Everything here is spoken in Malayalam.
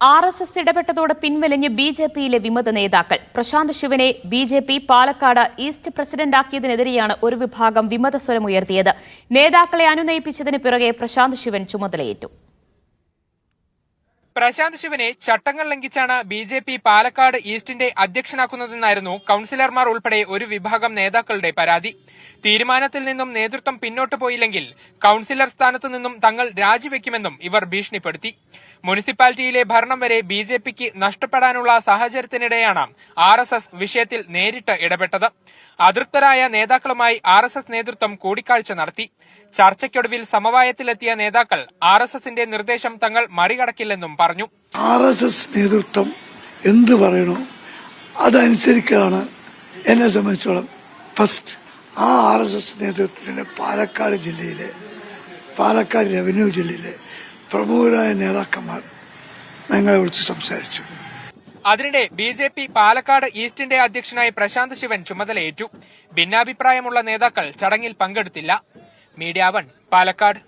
ആർ എസ് എസ് ഇടപെട്ടതോടെ പിൻവലിഞ്ഞ് ബി ജെ പിയിലെ വിമത നേതാക്കൾ. പ്രശാന്ത് ശിവനെ B J P Palakkad east പ്രസിഡന്റാക്കിയതിനെതിരെയാണ് ഒരു വിഭാഗം വിമത സ്വരമുയർത്തിയത്. നേതാക്കളെ അനുനയിപ്പിച്ചതിന് പിറകെ പ്രശാന്ത് ശിവൻ ചുമതലയേറ്റു. പ്രശാന്ത് ശിവനെ ചട്ടങ്ങൾ ലംഘിച്ചാണ് ബി ജെ പി പാലക്കാട് ഈസ്റ്റിന്റെ അധ്യക്ഷനാക്കുന്നതെന്നായിരുന്നു കൌൺസിലർമാർ ഉൾപ്പെടെ ഒരു വിഭാഗം നേതാക്കളുടെ പരാതി. തീരുമാനത്തിൽ നിന്നും നേതൃത്വം പിന്നോട്ട് പോയില്ലെങ്കിൽ കൌൺസിലർ സ്ഥാനത്ത് നിന്നും തങ്ങൾ രാജിവെക്കുമെന്നും ഇവർ ഭീഷണിപ്പെടുത്തി. മുനിസിപ്പാലിറ്റിയിലെ ഭരണം വരെ ബി ജെ പിക്ക് നഷ്ടപ്പെടാനുള്ള സാഹചര്യത്തിനിടെയാണ് ആർ എസ് എസ് വിഷയത്തിൽ നേരിട്ട് ഇടപെട്ടത്. അതൃപ്തരായ നേതാക്കളുമായി ആർ എസ് എസ് നേതൃത്വം കൂടിക്കാഴ്ച നടത്തി. ചർച്ചയ്ക്കൊടുവിൽ സമവായത്തിലെത്തിയ നേതാക്കൾ ആർ എസ് എസിന്റെ നിർദ്ദേശം തങ്ങൾ മറികടക്കില്ലെന്നും പറഞ്ഞു. ആർ എസ് എസ് നേതൃത്വം എന്ത് പറയണോ അതനുസരിക്കാണ് എന്നെ സംബന്ധിച്ചോളം ഫസ്റ്റ് ആ ആർ എസ് എസ് നേതൃത്വത്തിലെ പാലക്കാട് ജില്ലയിലെ പാലക്കാട് റവന്യൂ ജില്ലയിലെ പ്രമുഖരായ നേതാക്കന്മാർ ഞങ്ങളെ വിളിച്ച് സംസാരിച്ചു. അതിനിടെ ബി ജെ പി പാലക്കാട് ഈസ്റ്റിന്റെ അധ്യക്ഷനായി പ്രശാന്ത് ശിവൻ ചുമതലയേറ്റു. ഭിന്നാഭിപ്രായമുള്ള നേതാക്കൾ ചടങ്ങിൽ പങ്കെടുത്തില്ല. Media One Palakkad.